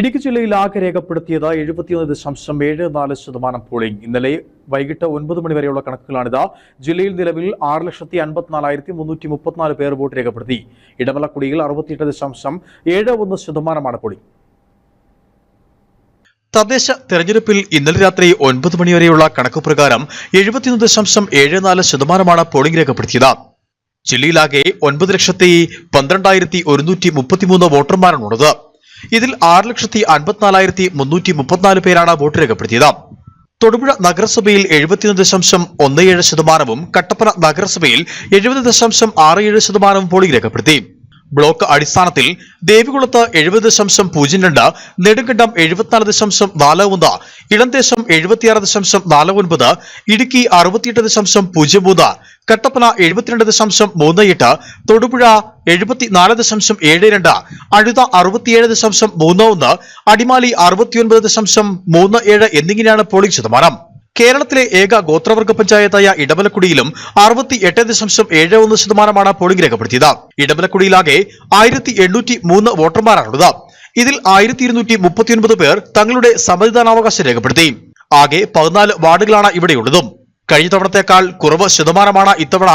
ഇടുക്കി ജില്ലയിൽ ആകെ രേഖപ്പെടുത്തിയത് എഴുപത്തിയൊന്ന് ദശാംശം ഏഴ് നാല് ശതമാനം പോളിംഗ് ഇന്നലെ വൈകിട്ട് ഒൻപത് മണി വരെയുള്ള കണക്കുകളാണിത്. ജില്ലയിൽ നിലവിൽ ആറ് ലക്ഷത്തി അൻപത്തിനാലായിരത്തി മുന്നൂറ്റി മുപ്പത്തിനാല് പേർ വോട്ട് രേഖപ്പെടുത്തി. ഇടമലക്കുടിയിൽ അറുപത്തിയെട്ട് ദശാംശം ഏഴ് ഒന്ന് ശതമാനമാണ് പോളിംഗ് തദ്ദേശ തെരഞ്ഞെടുപ്പിൽ ഇന്നലെ രാത്രി ഒൻപത് മണിവരെയുള്ള കണക്ക് പ്രകാരം എഴുപത്തിയൊന്ന് ദശാംശം ഏഴ് നാല് ശതമാനമാണ് പോളിംഗ് രേഖപ്പെടുത്തിയത്. ജില്ലയിലാകെ ഒൻപത് ലക്ഷത്തി പന്ത്രണ്ടായിരത്തി ഒരുന്നൂറ്റി മുപ്പത്തിമൂന്ന് വോട്ടർമാരാണുള്ളത്. ഇതിൽ ആറ് ലക്ഷത്തി അൻപത്തിനാലായിരത്തി മുന്നൂറ്റി മുപ്പത്തിനാല് പേരാണ് വോട്ട് രേഖപ്പെടുത്തിയത്. തൊടുപുഴ നഗരസഭയിൽ എഴുപത്തിയൊന്ന് ദശാംശം ഒന്ന് ഏഴ് ശതമാനവും കട്ടപ്പന നഗരസഭയിൽ എഴുപത് ദശാംശം ആറ് ഏഴ് ശതമാനവും പോളിംഗ് രേഖപ്പെടുത്തി. ബ്ലോക്ക് അടിസ്ഥാനത്തിൽ ദേവികുളത്ത് എഴുപത് ദശാംശം പൂജ്യം രണ്ട് നെടുങ്കണ്ടം എഴുപത്തിനാല് ദശാംശം നാല് ഒന്ന് ഇളന്തേശം എഴുപത്തിയാറ് ദശാംശം നാല് ഒൻപത് ഇടുക്കി അറുപത്തിയെട്ട് ദശാംശം പൂജ്യം മൂന്ന് കട്ടപ്പന എഴുപത്തിരണ്ട് ദശാംശം മൂന്ന് എട്ട് തൊടുപുഴ എഴുപത്തിനാല് ദശാംശം ഏഴ് രണ്ട് അഴുത അറുപത്തിയേഴ് ദശാംശം മൂന്ന് ഒന്ന് അടിമാലി അറുപത്തിയൊൻപത് ദശാംശം മൂന്ന് ഏഴ് എന്നിങ്ങനെയാണ് പോളിംഗ് ശതമാനം. കേരളത്തിലെ ഏക ഗോത്രവർഗ പഞ്ചായത്തായ ഇടമലക്കുടിയിലും അറുപത്തി എട്ട് ദശാംശം ഏഴ് ഒന്ന് ശതമാനമാണ് പോളിംഗ് രേഖപ്പെടുത്തിയത്. ഇടമലക്കുടിയിലാകെ ആയിരത്തി എണ്ണൂറ്റി മൂന്ന് വോട്ടർമാരാണുള്ളത്. ഇതിൽ ആയിരത്തി ഇരുന്നൂറ്റി മുപ്പത്തിയൊൻപത് പേർ തങ്ങളുടെ സമ്മതിദാനാവകാശം രേഖപ്പെടുത്തി. ആകെ പതിനാല് വാർഡുകളാണ് ഇവിടെയുള്ളതും. കഴിഞ്ഞ തവണത്തേക്കാൾ കുറവ് ശതമാനമാണ് ഇത്തവണ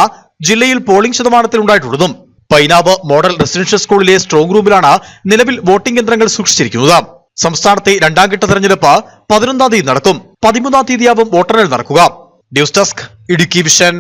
ജില്ലയിൽ പോളിംഗ് ശതമാനത്തിൽ ഉണ്ടായിട്ടുള്ളതും. പൈനാവ് മോഡൽ റെസിഡൻഷ്യൽ സ്കൂളിലെ സ്ട്രോങ് റൂമിലാണ് നിലവിൽ വോട്ടിംഗ് യന്ത്രങ്ങൾ സൂക്ഷിച്ചിരിക്കുന്നത്. സംസ്ഥാനത്തെ രണ്ടാം ഘട്ട തെരഞ്ഞെടുപ്പ് പതിനൊന്നാം തീയതി നടക്കും. പതിമൂന്നാം തീയതിയാവും വോട്ടെണ്ണൽ നടക്കുക. News desk Idukki vision.